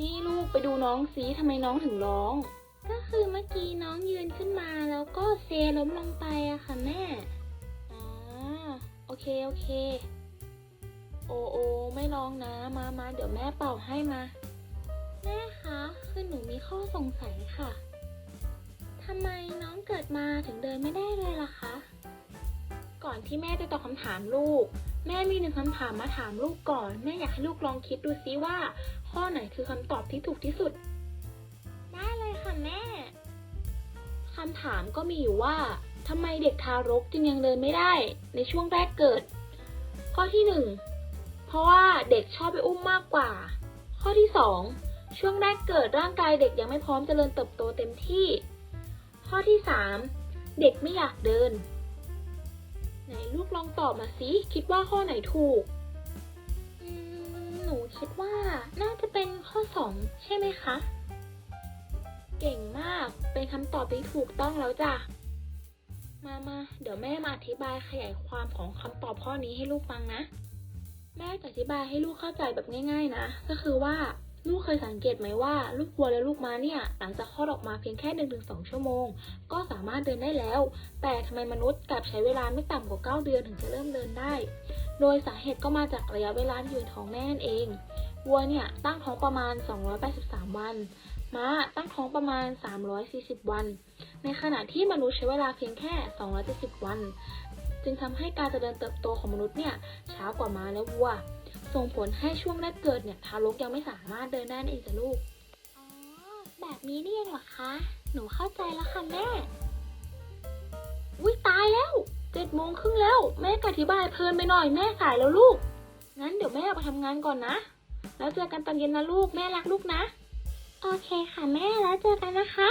นี่ลูกไปดูน้องสิทำไมน้องถึงร้อง ก็คือเมื่อกี้น้องยืนขึ้นมาแล้วก็เซล้มลงไปอะค่ะแม่อ๋อโอเคโอเค โอโอไม่ร้องนะมามาเดี๋ยวแม่เป่าให้มา แม่คะคือหนูมีข้อสงสัยค่ะทำไมน้องเกิดมาถึงเดินไม่ได้เลยล่ะคะ ก่อนที่แม่จะตอบคำถามลูก แม่มีหนึ่งคำถามมาถามลูกก่อน แม่อยากให้ลูกลองคิดดูซิว่า ข้อไหนคือคำตอบที่ถูกที่สุด ได้เลยค่ะแม่คำถามก็มีอยู่ว่าทำไมเด็กทารกจึงยังเดินไม่ได้ ในช่วงแรกเกิด ข้อที่หนึ่งเพราะว่าเด็กชอบไปอุ้มมากกว่า ข้อที่สองช่วงแรกเกิดร่างกายเด็กยังไม่พร้อมเจริญเติบโตเต็มที่ ข้อที่สามเด็กไม่อยากเดิน ไหนลูกลองตอบมาสิคิดว่าข้อไหนถูก หนูคิดว่าน่าจะเป็นข้อสองใช่ไหมคะ เก่งมาก เป็นคำตอบที่ถูกต้องแล้วจ้ะ มามาเดี๋ยวแม่มาอธิบายขยายความของคำตอบข้อนี้ให้ลูกฟังนะ แม่จะอธิบายให้ลูกเข้าใจแบบง่าย ๆนะ ก็คือว่า ลูกเคยสังเกตไหมว่า ลูกวัวและลูกม้าเนี่ย หลังจากคลอดออกมาเพียงแค่ 1-2 ชั่วโมง ก็สามารถเดินได้แล้ว แต่ทำไมมนุษย์กลับใช้เวลาไม่ต่ำกว่า 9 เดือนถึงจะเริ่มเดินได้ โดยสาเหตุก็มาจากระยะเวลาที่อยู่ในท้องแม่นั่นเองวัวเนี่ยตั้งท้องประมาณ 283 วัน ม้าตั้งท้องประมาณ 340 วัน ในขณะที่มนุษย์ใช้เวลาเพียงแค่ 270 วัน จึงทำให้การเจริญเติบโตของมนุษย์เนี่ยช้ากว่าม้าและวัว ส่งผลให้ช่วงแรกเกิดเนี่ยทารกยังไม่สามารถเดินได้นั่นเองจ้ะลูก อ๋อ แบบนี้นี่เองเหรอคะ หนูเข้าใจแล้วค่ะแม่ อุ้ยตายแล้ว เจ็ดโมงครึ่งแล้ว แม่ก็อธิบายเพลินไปหน่อยแม่สายแล้วลูก งั้นเดี๋ยวแม่ออกไปทำงานก่อนนะ แล้วเจอกันตอนเย็นนะลูก แม่รักลูกนะ โอเคค่ะแม่แล้วเจอกันนะคะ